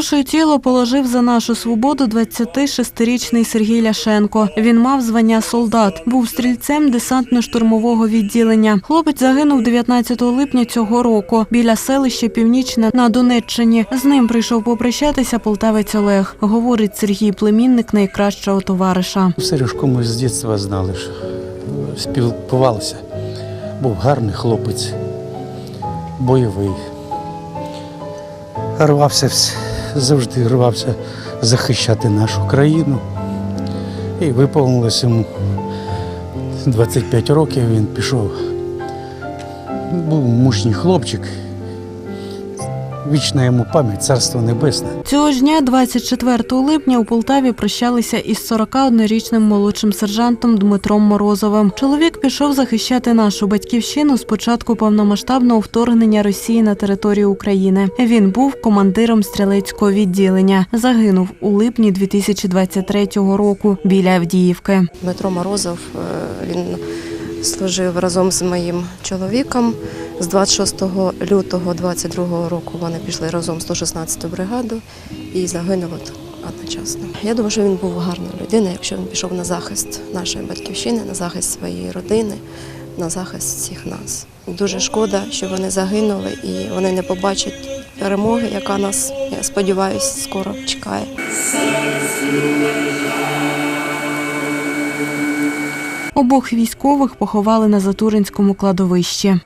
Душу і тіло положив за нашу свободу 26-річний Сергій Ляшенко. Він мав звання солдат, був стрільцем десантно-штурмового відділення. Хлопець загинув 19 липня цього року біля селища Північне на Донеччині. З ним прийшов попрощатися полтавець Олег. Говорить Сергій, племінник найкращого товариша. Сережку ми з дитинства знали, що спілкувалися. Був гарний хлопець, бойовий. Рвався вс- завжди рвався захищати нашу країну. І виповнилось йому 25 років, він пішов. Був мужній хлопчик. Вічна йому пам'ять, царство небесне. Цього ж дня, 24 липня, у Полтаві прощалися із 41-річним молодшим сержантом Дмитром Морозовим. Чоловік пішов захищати нашу батьківщину з початку повномасштабного вторгнення Росії на територію України. Він був командиром стрілецького відділення. Загинув у липні 2023 року біля Авдіївки. Дмитро Морозов е, він служив разом з моїм чоловіком. З 26 лютого 22 року вони пішли разом в 116 бригаду і загинули одночасно. Я думаю, що він був гарною людиною, якщо він пішов на захист нашої батьківщини, на захист своєї родини, на захист всіх нас. Дуже шкода, що вони загинули і вони не побачать перемоги, яка нас, я сподіваюся, скоро чекає. Обох військових поховали на Затуринському кладовищі.